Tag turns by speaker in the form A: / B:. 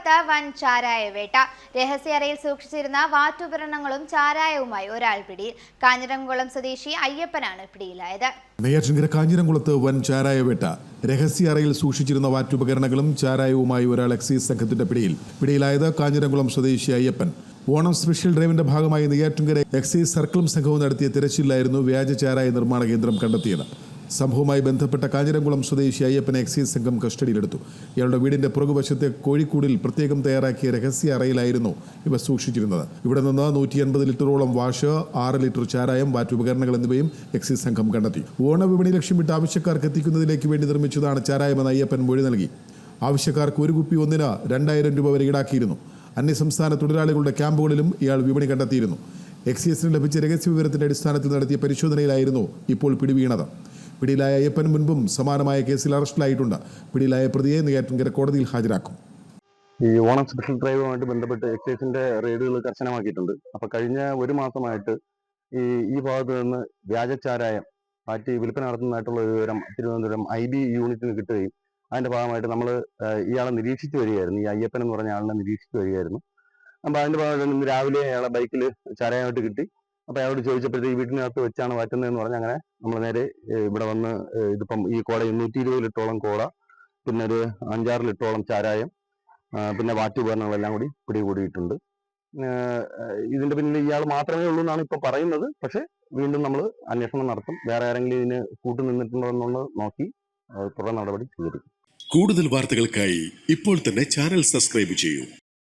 A: കാഞ്ഞിരംകുളത്ത് വൻ ചാരായ വേട്ട. രഹസ്യറയിൽ സൂക്ഷിച്ചിരുന്ന വാറ്റുപകരണങ്ങളും ചാരായവുമായി ഒരാൾ പിടിയിൽ. കാഞ്ഞിരംകുളം സ്വദേശി അയ്യപ്പനാണ് പിടിയിലായത്.
B: നെയ്യാറ്റിൻകര കാഞ്ഞിരംകുളത്ത് വൻ രഹസ്യ അറയിൽ സൂക്ഷിച്ചിരുന്ന വാറ്റുപകരണങ്ങളും ചാരായവുമായി ഒരാൾ എക്സൈസ് സംഘത്തിന്റെ പിടിയിൽ. പിടിയിലായത് കാഞ്ഞിരംകുളം സ്വദേശി അയ്യപ്പൻ. ഓണം സ്പെഷ്യൽ ഡ്രൈവിന്റെ ഭാഗമായി നെയ്യാറ്റിൻകര എക്സൈസ് സർക്കിളും സംഘവും നടത്തിയ തിരച്ചിലായിരുന്നു വ്യാജ ചാരായ നിർമ്മാണ കേന്ദ്രം കണ്ടെത്തിയത്. സംഭവവുമായി ബന്ധപ്പെട്ട കാഞ്ഞിരംകുളം സ്വദേശി അയ്യപ്പനെ എക്സൈസ് സംഘം കസ്റ്റഡിയിലെടുത്തു. ഇയാളുടെ വീടിന്റെ പുറകുവശത്തെ കോഴിക്കൂടിൽ പ്രത്യേകം തയ്യാറാക്കിയ രഹസ്യ അറയിലായിരുന്നു ഇവ സൂക്ഷിച്ചിരുന്നത്. ഇവിടെ നിന്ന് നൂറ്റി എൺപത് ലിറ്ററോളം വാഷ് ആറ് ലിറ്റർ ചാരായം വാറ്റുപകരണങ്ങൾ എന്നിവയും എക്സൈസ് സംഘം കണ്ടെത്തി. ഓണവിപണി ലക്ഷ്യമിട്ട് ആവശ്യക്കാർക്ക് എത്തിക്കുന്നതിലേക്ക് വേണ്ടി നിർമ്മിച്ചതാണ് ചാരായമെന്ന് അയ്യപ്പൻ മൊഴി നൽകി. ആവശ്യക്കാർക്ക് ഒരു കുപ്പി ഒന്നിന് രണ്ടായിരം രൂപ വരെ ഈടാക്കിയിരുന്നു. അന്യസംസ്ഥാന തൊഴിലാളികളുടെ ക്യാമ്പുകളിലും ഇയാൾ വിപണി കണ്ടെത്തിയിരുന്നു. എക്സൈസിന് ലഭിച്ച രഹസ്യ വിവരത്തിന്റെ അടിസ്ഥാനത്തിൽ നടത്തിയ പരിശോധനയിലായിരുന്നു ഇപ്പോൾ പിടിവീണത്. പിടിയിലായ അയ്യപ്പൻ മുൻപും സമാനമായ കേസിൽ അറസ്റ്റിലായിട്ടുണ്ട്. പിടിയിലായ പ്രതിയെ നെയ്യാറ്റിൻകര കോടതിയിൽ ഹാജരാക്കും.
C: ഈ ഓണം സ്പെഷ്യൽ ഡ്രൈവുമായിട്ട് ബന്ധപ്പെട്ട് എക്സൈസിന്റെ റെയ്ഡുകൾ കർശനമാക്കിയിട്ടുണ്ട്. അപ്പൊ കഴിഞ്ഞ ഒരു മാസമായിട്ട് ഈ ഈ ഭാഗത്ത് നിന്ന് വ്യാജച്ചാരായം പാറ്റി വിൽപ്പന നടത്തുന്നതായിട്ടുള്ള ഒരു വിവരം തിരുവനന്തപുരം ഐ ബി യൂണിറ്റിന് കിട്ടുകയും അതിന്റെ ഭാഗമായിട്ട് നമ്മൾ ഇയാളെ നിരീക്ഷിച്ചു വരികയായിരുന്നു. ഈ അയ്യപ്പൻ എന്ന് പറഞ്ഞ ആളിനെ നിരീക്ഷിച്ചു വരികയായിരുന്നു. അപ്പൊ അതിന്റെ ഭാഗമായിട്ട് രാവിലെ അയാളെ ബൈക്കിൽ ചാരായമായിട്ട് കിട്ടി. അപ്പൊ അയാളോട് ചോദിച്ചപ്പോഴത്തേക്ക് ഈ വീട്ടിനകത്ത് വെച്ചാണ് മാറ്റുന്നതെന്ന് പറഞ്ഞ് അങ്ങനെ നമ്മൾ നേരെ ഇവിടെ വന്ന് ഇതിപ്പം ഈ കോട എണ്ണൂറ്റി ഇരുപത് ലിറ്ററോളം കോട പിന്നെ ഒരു അഞ്ചാറ് ലിറ്ററോളം ചാരായം പിന്നെ വാറ്റുപകരണങ്ങളെല്ലാം കൂടി പിടികൂടിയിട്ടുണ്ട്. കൂടിയിട്ടുണ്ട് ഇതിന്റെ പിന്നിൽ ഇയാൾ മാത്രമേ ഉള്ളൂ എന്നാണ് ഇപ്പൊ പറയുന്നത്. പക്ഷേ വീണ്ടും നമ്മൾ അന്വേഷണം നടത്തും. വേറെ ആരെങ്കിലും ഇതിന് കൂട്ടു നിന്നിട്ടുണ്ടോ എന്നുള്ളത് നോക്കി തുടർ നടപടി സ്വീകരിക്കും.
D: കൂടുതൽ വാർത്തകൾക്കായി ഇപ്പോൾ തന്നെ ചാനൽ സബ്സ്ക്രൈബ് ചെയ്യൂ.